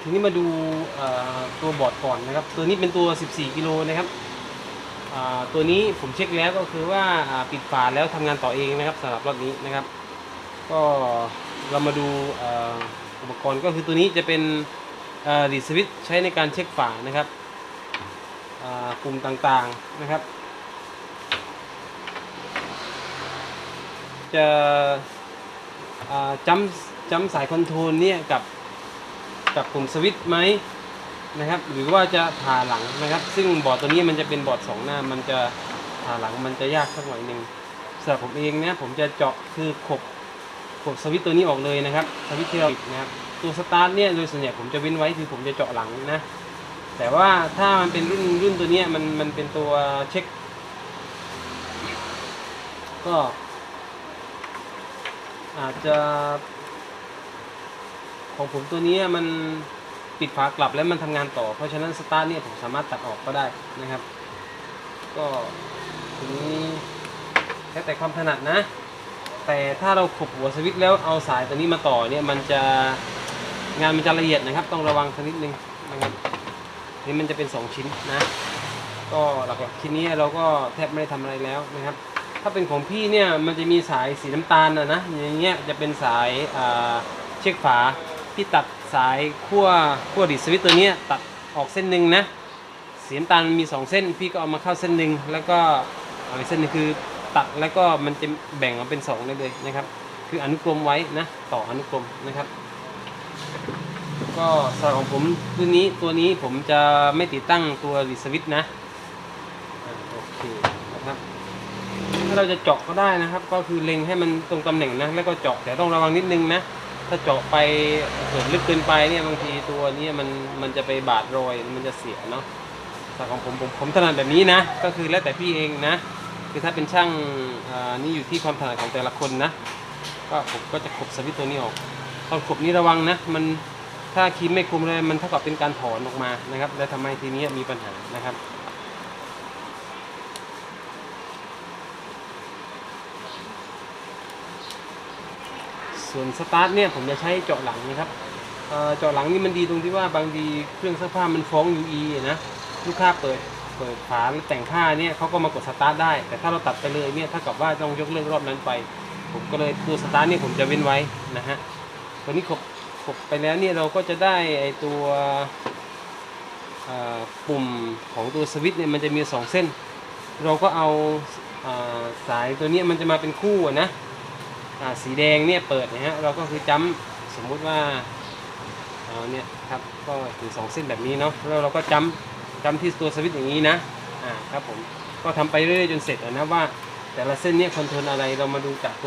ทีนี้มาดูตัวบอร์ดก่อนนะครับ ตัวนี้เป็นตัว 14 กิโลนะครับตัวนี้ผมเช็คแล้วก็คือว่าปิดฝาแล้วทำงานต่อเองนะครับสำหรับรถนี้นะครับ ก็เรามาดูอุปกรณ์ก็คือตัวนี้จะเป็นดีสวิตใช้ในการเช็คฝานะครับปุ่มต่างๆนะครับ จะจำจำสายคอนโทรลเนี่ยกับ กับปุ่มสวิตช์ไหมนะครับ หรือว่าจะผ่าหลังนะครับ ซึ่งบอร์ดตัวนี้มันจะเป็นบอร์ดสองหน้า มันจะผ่าหลังมันจะยากสักหน่อยหนึ่งสำหรับผมเองนะผมจะเจาะคือขบขบสวิตช์ตัวนี้ออกเลยนะครับสวิตช์ที่เราปิดนะครับตัวสตาร์ทเนี่ยโดยส่วนใหญ่ผมจะเว้นไว้คือผมจะเจาะหลังนะแต่ว่าถ้ามันเป็นรุ่นรุ่นตัวนี้มันมันเป็นตัวเช็ค ก็อาจจะ ของผมตัวนี้มันปิดฝากลับแล้วมันทำงานต่อ เพราะฉะนั้นสตาร์ทเนี่ยผมสามารถตัดออกก็ได้นะครับ ก็ทีนี้แค่แต่ความถนัดนะ แต่ถ้าเราขบหัวสวิตช์แล้วเอาสายตัวนี้มาต่อเนี่ยมันจะงานมันจะละเอียดนะครับ ต้องระวังสักนิดนึงนะครับนี่มันจะเป็น 2 ชิ้นนะ ก็หลักๆชิ้นนี้เราก็แทบไม่ได้ทำอะไรแล้วนะครับ ถ้าเป็นของพี่เนี่ยมันจะมีสายสีน้ำตาลนะนะอย่างเงี้ยจะเป็นสายเช็คฝา ที่ตัดสายขั้วขั้วดิสวิตตัวนี้ตัดออกเส้นหนึ่งนะสีน้ำตาลมี 2 เส้น พี่ก็เอามาเข้าเส้นหนึ่งแล้วก็เอาเส้นนึงคือตัดแล้วก็มันจะแบ่งออกเป็น2ได้เลยนะครับ คืออนุกรมไว้นะต่ออนุกรมนะครับ ก็สำหรับของผมรุ่นนี้ตัวนี้ผมจะไม่ติดตั้งตัวดิสวิตนะโอเคนะครับถ้าเราจะเจาะก็ได้นะครับ ก็คือเล็งให้มันตรงตำแหน่งนะแล้วก็เจาะแต่ต้องระวังนิดนึงนะ ถ้าเจาะไปเกิดลึกเกินไปเนี่ยบางทีตัวนี้มันมันจะไปบาดรอยมันจะเสียเนาะแต่ของผมผมผมถนัดแบบนี้นะ ก็คือแล้วแต่พี่เองนะ คือถ้าเป็นช่างอ่านี่อยู่ที่ความถนัดของแต่ละคนนะ ก็ผมก็จะขบสวิตตัวนี้ออกตอนขบนี้ระวังนะ มันถ้าคีมไม่คุมเลยมันเท่ากับเป็นการถอนออกมานะครับ แล้วทำให้ทีนี้มีปัญหานะครับ ส่วนสตาร์ทเนี่ยผมจะใช้เจาะหลังนะครับเจาะหลังนี่มันดีตรงที่ว่าบางทีเครื่องซักผ้ามันฟ้อง UE นะลูกค้าเปิดเปิดฝาแล้วแต่งผ้าเนี่ยเขาก็มากดสตาร์ทได้ แต่ถ้าเราตัดไปเลยเนี่ยถ้ากับว่าต้องยกเลิกรอบนั้นไป ผมก็เลยตัวสตาร์ทนี่ผมจะเว้นไว้นะฮะตัวนี้ขบขบไปแล้วเนี่ยเราก็จะได้ไอตัวปุ่มของตัวสวิตช์เนี่ยมันจะมีสองเส้น เราก็เอาอาสายตัวนี้มันจะมาเป็นคู่นะ สีแดงเนี่ยเปิดนะฮะเราก็คือจ้ำสมมุติว่าเอาเนี่ยครับก็ถือสองเส้นแบบนี้เนาะแล้วเราก็จ้ำจ้ำที่ตัวสวิตช์อย่างนี้นะอ่าครับผมก็ทำไปเรื่อยๆจนเสร็จนะว่า แต่ละเส้นเนี่ยคอนโทรลอะไรเรามาดูจากตัว